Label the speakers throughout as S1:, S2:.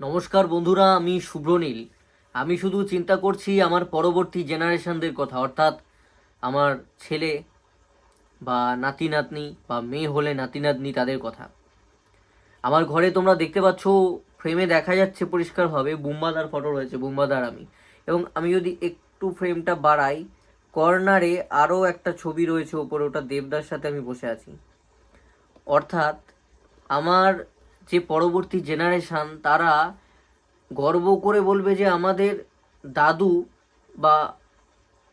S1: নমস্কার বন্ধুরা, আমি শুভ্রনীল। আমি শুধু চিন্তা করছি আমার পরবর্তী জেনারেশনদের কথা, অর্থাৎ আমার ছেলে বা নাতি নাতনি বা মেয়ে হলে নাতি নাতনি তাদের কথা। আমার ঘরে তোমরা দেখতে পাচ্ছ ফ্রেমে দেখা যাচ্ছে পরিষ্কারভাবে বুম্বাদার ফটো রয়েছে, বুম্বাদার আমি। এবং আমি যদি একটু ফ্রেমটা বাড়াই কর্নারে আরও একটা ছবি রয়েছে ওপরে, ওটা দেবদার সাথে আমি বসে আছি। অর্থাৎ আমার যে পরবর্তী জেনারেশান তারা গর্ব করে বলবে যে আমাদের দাদু বা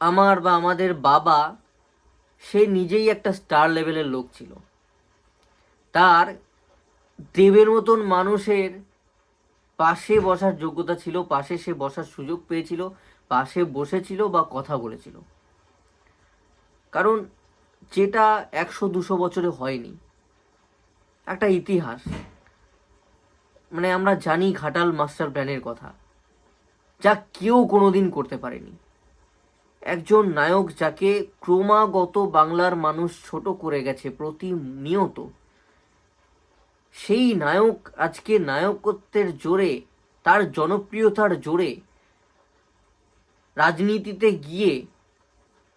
S1: আমার বা আমাদের বাবা, সে নিজেই একটা স্টার লেভেলের লোক ছিল। তার দেবের মতন মানুষের পাশে বসার যোগ্যতা ছিল, পাশে সে বসার সুযোগ পেয়েছিল, পাশে বসেছিল বা কথা বলেছিল। কারণ যেটা একশো দুশো বছরে হয়নি, একটা ইতিহাস। মানে আমরা জানি ঘাটাল মাস্টার প্ল্যানের কথা, যা কেউ কোনোদিন করতে পারেনি। একজন নায়ক যাকে ক্রমাগত বাংলার মানুষ ছোট করে গেছে প্রতিনিয়ত, সেই নায়ক আজকে নায়কত্বের জোরে, তার জনপ্রিয়তার জোরে, রাজনীতিতে গিয়ে,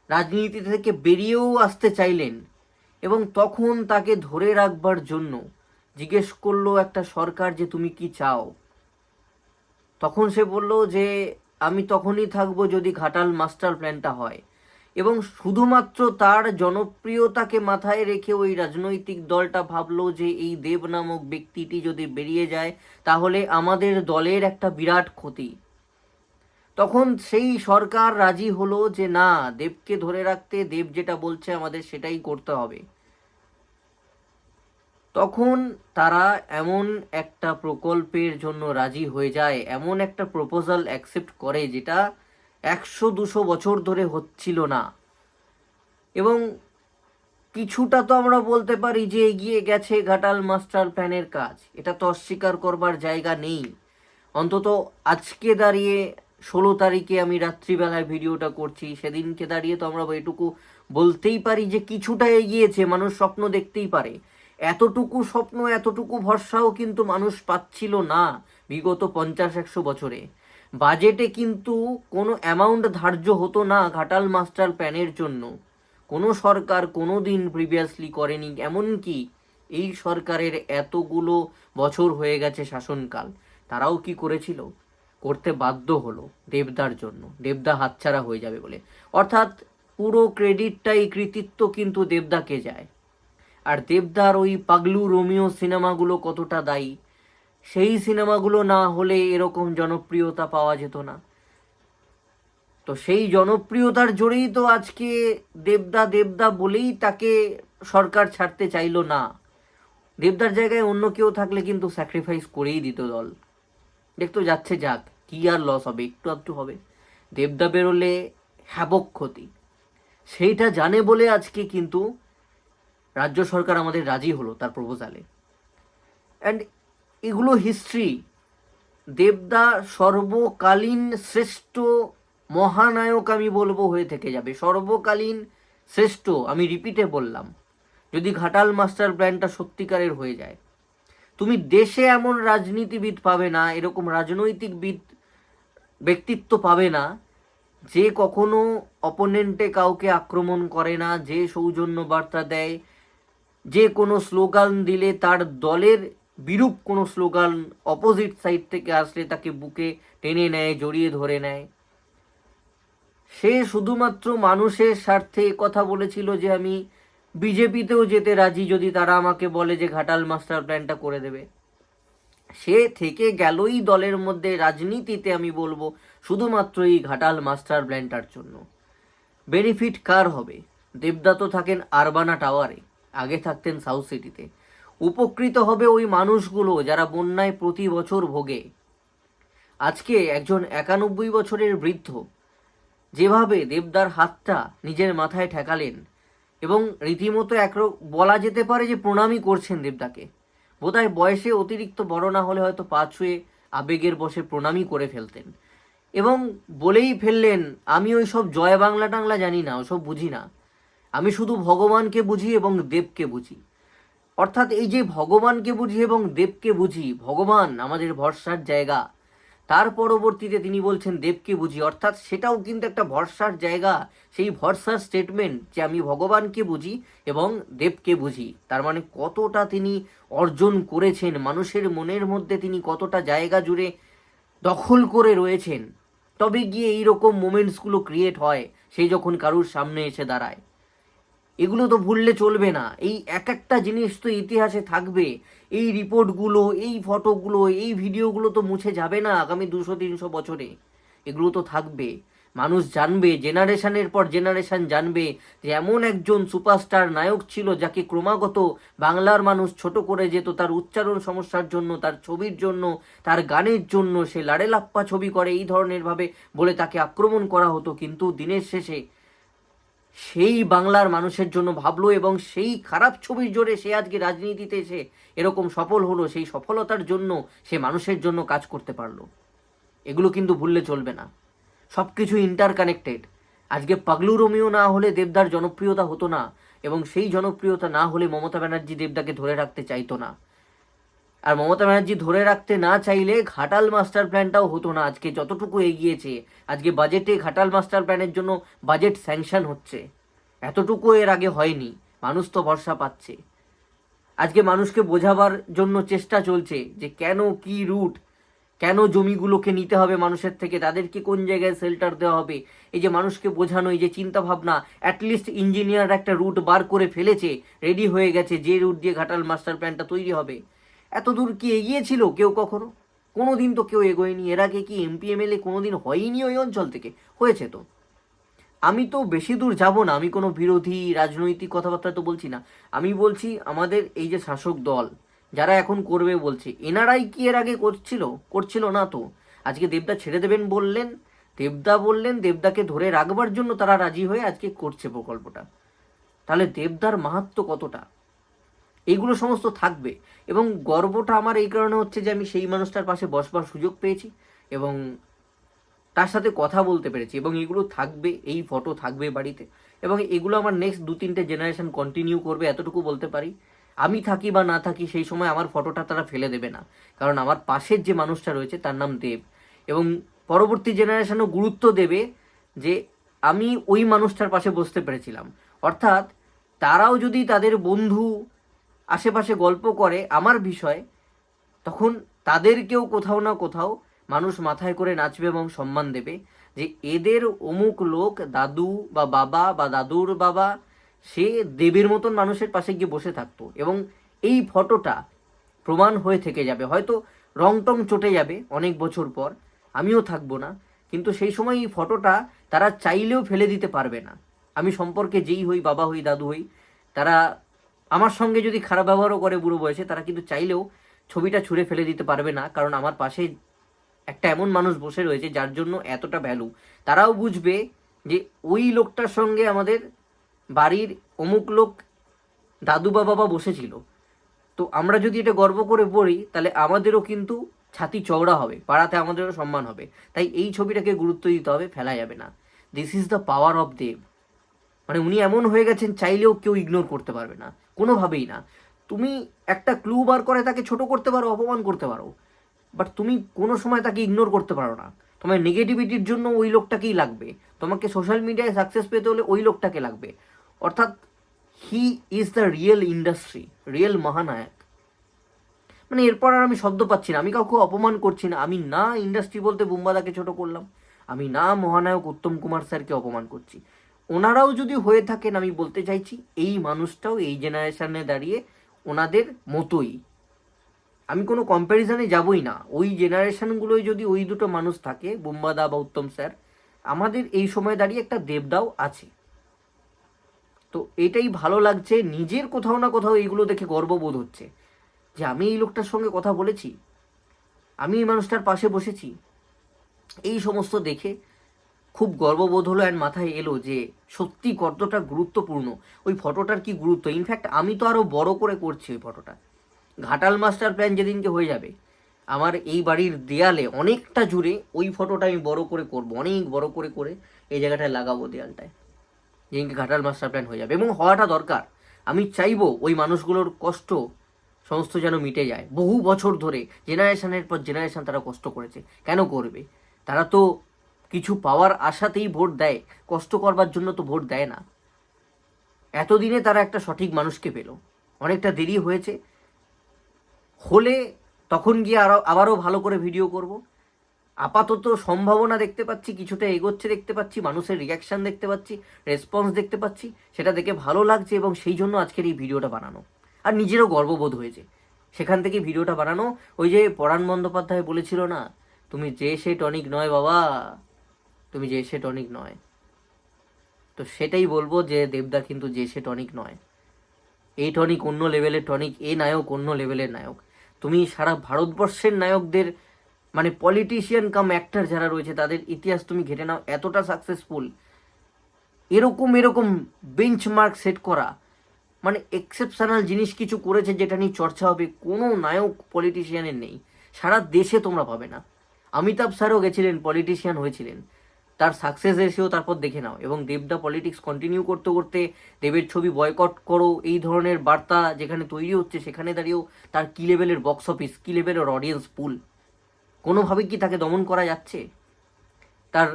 S1: রাজনীতি থেকে বেরিয়েও আসতে চাইলেন এবং তখন তাকে ধরে রাখবার জন্য জিজ্ঞেস করল একটা সরকার যে তুমি কি চাও? তখন সে বলল যে, আমি তখনই থাকব যদি ঘাটাল মাস্টার প্ল্যানটা হয়। এবং শুধুমাত্র তার জনপ্রিয়তাকে মাথায় রেখে ওই রাজনৈতিক দলটা ভাবলো যে, এই দেব নামক ব্যক্তিটি যদি বেরিয়ে যায়, তাহলে আমাদের দলের একটা বিরাট ক্ষতি। তখন সেই সরকার রাজি হলো যে, না, দেবকে ধরে রাখতে দেব যেটা বলছে আমাদের সেটাই করতে হবে। তখন তারা এমন একটা প্রকল্পের জন্য রাজি হয়ে যায়, এমন একটা প্রপোজাল অ্যাকসেপ্ট করে যেটা একশো দুশো বছর ধরে হচ্ছিল না। এবং কিছুটা তো আমরা বলতে পারি যে এগিয়ে গেছে ঘাটাল মাস্টার প্ল্যানের কাজ। এটা তো অস্বীকার করবার জায়গা নেই। অন্তত আজকে দাঁড়িয়ে ষোলো তারিখে আমি রাত্রিবেলায় ভিডিওটা করছি, সেদিনকে দাঁড়িয়ে তো আমরা এটুকু বলতেই পারি যে কিছুটা এগিয়েছে, মানুষ স্বপ্ন দেখতেই পারে। এতটুকু স্বপ্ন, এতটুকু ভরসাও কিন্তু মানুষ পাচ্ছিল না বিগত পঞ্চাশ, একশো বছরে। বাজেটে কিন্তু কোনো অ্যামাউন্ট ধার্য হতো না ঘাটাল মাস্টার প্ল্যানের জন্য। কোনো সরকার কোনো দিন প্রিভিয়াসলি করেনি, এমনকি এই সরকারের এতগুলো বছর হয়ে গেছে শাসনকাল। তারাও কি করেছিল? করতে বাধ্য হলো দেবদার জন্য। দেবদা হাতছাড়া হয়ে যাবে বলে। অর্থাৎ পুরো ক্রেডিটটাই কৃতিত্ব কিন্তু দেবদাকে যায়। আর দেবদার ওই পাগলু রোমিও সিনেমাগুলো কতটা দায়ী? সেই সিনেমাগুলো না হলে এরকম জনপ্রিয়তা পাওয়া যেত না। তো সেই জনপ্রিয়তার জোরেই তো আজকে দেবদা দেবদা বলেই তাকে সরকার ছাড়তে চাইলো না। দেবদার জায়গায় অন্য কেউ থাকলে কিন্তু স্যাক্রিফাইস করেই দিত দল। দেখতো যাচ্ছে যাক, কি আর লস হবে, একটু একটু হবে। দেবদা বেরোলে হ্যাবক ক্ষতি। সেইটা জানে বলে আজকে কিন্তু রাজ্য সরকার আমাদের রাজি হলো তার প্রপোজালে। অ্যান্ড এগুলো হিস্ট্রি দেবদা সর্বকালীন শ্রেষ্ঠ মহানায়ক আমি বলব হয়ে থেকে যাবে। সর্বকালীন শ্রেষ্ঠ, আমি রিপিটে বললাম, যদি ঘাটাল মাস্টার প্ল্যানটা সত্যিকারের হয়ে যায়। তুমি দেশে এমন রাজনীতিবিদ পাবে না, এরকম রাজনৈতিকবিদ ব্যক্তিত্ব পাবে না, যে কখনো অপোনেন্টে কাউকে আক্রমণ করে না, যে সৌজন্য বার্তা দেয় যে কোনো স্লোগান দিলে তার দলের বিরূপ কোনো স্লোগান অপোজিট সাইড থেকে আসলে তাকে বুকে টেনে নেয়, জড়িয়ে ধরে নেয়। সে শুধুমাত্র মানুষের স্বার্থে কথা বলেছিল যে আমি বিজেপিতেও যেতে রাজি যদি তারা আমাকে বলে যে ঘাটাল মাস্টার প্ল্যানটা করে দেবে। সে থেকে গেলই দলের মধ্যে রাজনীতিতে আমি বলব শুধুমাত্র এই ঘাটাল মাস্টার প্ল্যানটার জন্য। বেনিফিট কার হবে? দেবদা তো থাকেন আরবানা টাওয়ারে। আগে থাকতেন সাউথ সিটিতে। উপকৃত হবে ওই মানুষগুলো যারা বন্যায় প্রতি বছর ভোগে। আজকে একজন একানব্বই বছরের বৃদ্ধ যেভাবে দেবদার হাতটা নিজের মাথায় ঠেকালেন এবং রীতিমতো এক বলা যেতে পারে যে প্রণামই করছেন দেবদাকে। বোধহয় বয়সে অতিরিক্ত বড় না হলে হয়তো পা ছুঁয়ে আবেগের বসে প্রণামই করে ফেলতেন। এবং বলেই ফেললেন, আমি ওই সব জয় বাংলা টাংলা জানি না, ওসব বুঝি না। আমি শুধু ভগবানকে বুঝি এবং দেবকে বুঝি। অর্থাৎ এই যে ভগবানকে বুঝি এবং দেবকে বুঝি, ভগবান আমাদের ভরসার জায়গা। তার পরবর্তীতে তিনি বলছেন, দেবকে বুঝি। অর্থাৎ সেটাও কিন্তু একটা ভরসার জায়গা, সেই ভরসার স্টেটমেন্ট যে আমি ভগবানকে বুঝি এবং দেবকে বুঝি। তার মানে কতটা তিনি অর্জন করেছেন, মানুষের মনের মধ্যে তিনি কতটা জায়গা জুড়ে দখল করে রয়েছেন। তবে গিয়ে এইরকম মোমেন্টসগুলো ক্রিয়েট হয়, সেই যখন কারুর সামনে এসে দাঁড়ায়। এগুলো তো ভুললে চলবে না। এই এক একটা জিনিস তো ইতিহাসে থাকবে। এই রিপোর্টগুলো, এই ফটোগুলো, এই ভিডিওগুলো তো মুছে যাবে না আগামী দুশো, তিনশো বছরে। এগুলো তো থাকবে। মানুষ জানবে, জেনারেশনের পর জেনারেশন জানবে যে এমন একজন সুপারস্টার নায়ক ছিল যাকে ক্রমাগত বাংলার মানুষ ছোট করে যেত তার উচ্চারণ সমস্যার জন্য, তার ছবির জন্য, তার গানের জন্য সে লাড়ে লাপ্পা ছবি করে, এই ধরনের ভাবে বলে তাকে আক্রমণ করা হতো। কিন্তু দিনের শেষে সেই বাংলার মানুষের জন্য ভাবলো এবং সেই খারাপ ছবির জোরে সে আজকে রাজনীতিতে এসে এরকম সফল হলো, সেই সফলতার জন্য সে মানুষের জন্য কাজ করতে পারল। এগুলো কিন্তু ভুললে চলবে না। সব কিছু ইন্টারকানেক্টেড আজকে পাগলু রোমিও না হলে দেবদার জনপ্রিয়তা হতো না এবং সেই জনপ্রিয়তা না হলে মমতা ব্যানার্জি দেবদাকে ধরে রাখতে চাইতো না। আর মমতা ব্যানার্জি ধরে রাখতে না চাইলে ঘাটাল মাস্টার প্ল্যানটাও হতো না। আজকে যতটুকু এগিয়েছে, আজকে বাজেটে ঘাটাল মাস্টার প্ল্যানের জন্য বাজেট স্যাংশন হচ্ছে। এতটুকু এর আগে হয়নি। মানুষ তো ভরসা পাচ্ছে। আজকে মানুষকে বোঝাবার জন্য চেষ্টা চলছে যে কেন কি রুট কেন জমিগুলোকে নিতে হবে মানুষের থেকে, তাদেরকে কোন জায়গায় শেল্টার দেওয়া হবে? এই যে মানুষকে বোঝানো, এই যে চিন্তা ভাবনা অ্যাটলিস্ট ইঞ্জিনিয়ার একটা রুট বার করে ফেলেছে রেডি হয়ে গেছে যে রুট দিয়ে ঘাটাল মাস্টার প্ল্যানটা তৈরি হবে। এত দূর কি এগিয়েছিল কেউ কখনো? কোনো দিন তো কেউ এগোয়নি। এর আগে কি এমপি এমএলএ কোনো দিন হয়নি ওই অঞ্চল থেকে? হয়েছে তো। আমি তো বেশি দূর যাব না। আমি কোনো বিরোধী, রাজনৈতিক কথাবার্তা তো বলছি না। আমি বলছি আমাদের এই যে শাসক দল, যারা এখন করবে বলছে, এনারাই কি এর আগে করছিল? করছিল না তো। আজকে দেবদা ছেড়ে দেবেন বললেন, দেবদা বললেন, দেবদাকে ধরে রাখবার জন্য তারা রাজি হয়ে আজকে করছে প্রকল্পটা। তাহলে দেবদার মাহাত্ম কতটা? এইগুলো সমস্ত থাকবে। এবং গর্বটা আমার এই কারণে হচ্ছে যে আমি সেই মানুষটার পাশে বসবার সুযোগ পেয়েছি এবং তার সাথে কথা বলতে পেরেছি এবং এগুলো থাকবে, এই ফটো থাকবে বাড়িতে। এবং এগুলো আমার নেক্সট দু তিনটে জেনারেশন কন্টিনিউ করবে, এতটুকু বলতে পারি। আমি থাকি বা না থাকি সেই সময় আমার ফটোটা তারা ফেলে দেবে না। কারণ আমার পাশের যে মানুষটা রয়েছে তার নাম দেব। এবং পরবর্তী জেনারেশনও গুরুত্ব দেবে যে আমি ওই মানুষটার পাশে বসতে পেরেছিলাম। অর্থাৎ তারাও যদি তাদের বন্ধু আশেপাশে গল্প করে আমার বিষয়ে, তখন তাদেরকেও কোথাও না কোথাও মানুষ মাথায় করে নাচবে এবং সম্মান দেবে যে এদের অমুক লোক দাদু বা বাবা বা দাদুর বাবা, সে দেবীর মতন মানুষের পাশে গিয়ে বসে থাকতো এবং এই ফটোটা প্রমাণ হয়ে থেকে যাবে। হয়তো রং টং চটে যাবে অনেক বছর পর, আমিও থাকব না, কিন্তু সেই সময় এই ফটোটা তারা চাইলেও ফেলে দিতে পারবে না। আমি সম্পর্কে যেই হই, বাবা হই, দাদু হই, তারা আমার সঙ্গে যদি খারাপ ব্যবহারও করে বুড়ো বয়সে, তারা কিন্তু চাইলেও ছবিটা ছুঁড়ে ফেলে দিতে পারবে না, কারণ আমার পাশে একটা এমন মানুষ বসে রয়েছে যার জন্য এতটা ভ্যালু তারাও বুঝবে যে ওই লোকটার সঙ্গে আমাদের বাড়ির অমুক লোক দাদু বা বাবা বসেছিল। তো আমরা যদি এটা গর্ব করে পড়ি, তাহলে আমাদেরও কিন্তু ছাতি চওড়া হবে, পাড়াতে আমাদেরও সম্মান হবে। তাই এই ছবিটাকে গুরুত্ব দিতে হবে, ফেলা যাবে না। This is the power of Dev মানে উনি এমন হয়ে গেছেন, চাইলেও কেউ ইগনোর করতে পারবে না। কোনোভাবেই না। তুমি একটা ক্লু বার করে তাকে ছোট করতে পারো, অপমান করতে পারো বাট তুমি কোনো সময় তাকে ইগনোর করতে পারো না। তোমার নেগেটিভিটির জন্য ওই লোকটাকেই লাগবে। তোমাকে সোশ্যাল মিডিয়ায় সাকসেস পেতে হলে ওই লোকটাকে লাগবে। অর্থাৎ he is the real industry real Mahanayak. মানে এরপর আর আমি শব্দ পাচ্ছি না। আমি কাউকে অপমান করছি না। আমি না ইন্ডাস্ট্রি বলতে বুম্বাদাকে ছোট করলাম। আমি না মহানায়ক উত্তম কুমার স্যারকে অপমান করছি। ওনারাও যদি হয়ে থাকেন, আমি বলতে চাইছি, এই মানুষটাও এই জেনারেশনে দাঁড়িয়ে ওনাদের মতোই। আমি কোনো কম্প্যারিজনে যাবই না। ওই জেনারেশনগুলোয় যদি ওই দুটো মানুষ থাকে, বুম্বাদা বা উত্তম স্যার, আমাদের এই সময় দাঁড়িয়ে একটা দেবদাও আছে। তো এটাই ভালো লাগছে, নিজের কোথাও না কোথাও এইগুলো দেখে গর্ববোধ হচ্ছে। যে আমি এই লোকটার সঙ্গে কথা বলেছি, আমি এই মানুষটার পাশে বসেছি, এই সমস্ত দেখে খুব গর্ববোধ হলো অ্যান্ড মাথায় এলো যে সত্যি কতটা গুরুত্বপূর্ণ। ওই ফটোটার কি গুরুত্ব? ইনফ্যাক্ট আমি তো আরও বড় করে করছি ওই ফটোটা। ঘাটাল মাস্টার প্ল্যান যেদিনকে হয়ে যাবে, আমার এই বাড়ির দেয়ালে অনেকটা জুড়ে ওই ফটোটা আমি বড় করে করব, অনেক বড় করে করে এই জায়গাটায় লাগাবো দেয়ালটায়। যেদিনকে ঘাটাল মাস্টার প্ল্যান হয়ে যাবে। এবং হওয়াটা দরকার। আমি চাইব ওই মানুষগুলোর কষ্ট সমস্ত যেন মিটে যায়। বহু বছর ধরে জেনারেশনের পর জেনারেশন তারা কষ্ট করেছে। কেন করবে? তারা তো কিছু পাওয়ার আশাতেই ভোট দেয়, কষ্ট করবার জন্য তো ভোট দেয় না। এতদিনে তারা একটা সঠিক মানুষকে পেল। অনেকটা দেরি হয়েছে। হলে তখন গিয়ে আরও, আবারও ভালো করে ভিডিও করব। আপাতত সম্ভাবনা দেখতে পাচ্ছি, কিছুটা এগোচ্ছে দেখতে পাচ্ছি, মানুষের রিয়াকশন দেখতে পাচ্ছি রেসপন্স দেখতে পাচ্ছি, সেটা দেখে ভালো লাগছে এবং সেই জন্য আজকের এই ভিডিওটা বানানো। আর নিজেরও গর্ববোধ হয়েছে। সেখান থেকে ভিডিওটা বানানো, ওই যে পরাণ বন্দ্যোপাধ্যায় বলেছিল না, তুমি যে সে টনিক নয় বাবা। তুমি যে সে টনিক নয়। তো সেটাই বলব যে দেবদা কিন্তু যে সে টনিক নয়। এই টনিক অন্য লেভেলের টনিক এ নায়ক অন্য লেভেলের নায়ক। তুমি সারা ভারতবর্ষের নায়কদের মানে পলিটিশিয়ান কাম অ্যাক্টার যারা রয়েছে, তাদের ইতিহাস তুমি ঘেটে নাও, এতটা সাকসেসফুল এরকম এরকম বেঞ্চমার্ক সেট করা মানে এক্সেপশনাল জিনিস কিছু করেছে যেটা নিয়ে চর্চা হবে, কোনো নায়ক পলিটিশিয়ানের নেই। সারা দেশে তোমরা পাবে না। অমিতাভ স্যারও গেছিলেন পলিটিশিয়ান হয়েছিলেন। তার সাকসেস এসেও তারপর দেখে নাও এবং দেবদা পলিটিক্স কন্টিনিউ করতে করতে দেবের ছবি বয়কট করো, এই ধরনের বার্তা যেখানে তৈরি হচ্ছে সেখানে দাঁড়িয়েও তার কী লেভেলের বক্স অফিস কী লেভেলের অডিয়েন্স পুল কোনোভাবে কি তাকে দমন করা যাচ্ছে? তার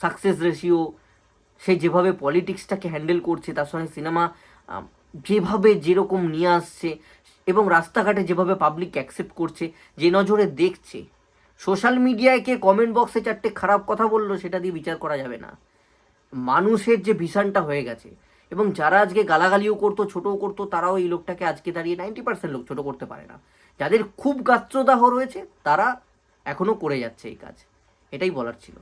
S1: সাকসেস রেশিও সে যেভাবে পলিটিক্সটাকে হ্যান্ডেল করছে, তার সঙ্গে সিনেমা যেভাবে যেরকম নিয়ে আসছে এবং রাস্তাঘাটে যেভাবে পাবলিক অ্যাকসেপ্ট করছে, যে নজরে দেখছে সোশ্যাল মিডিয়ায় কে কমেন্ট বক্সে চারটে খারাপ কথা বলল সেটা দিয়ে বিচার করা যাবে না। মানুষের যে ভীষণটা হয়ে গেছে এবং যারা আজকে গালাগালিও করতো, ছোটও করতো, তারাও এই লোকটাকে আজকে দাঁড়িয়ে নাইনটি পার্সেন্ট লোক ছোটো করতে পারে না। যাদের খুব গাত্রদাহ রয়েছে, তারা এখনও করে যাচ্ছে এই কাজ। এটাই বলার ছিল।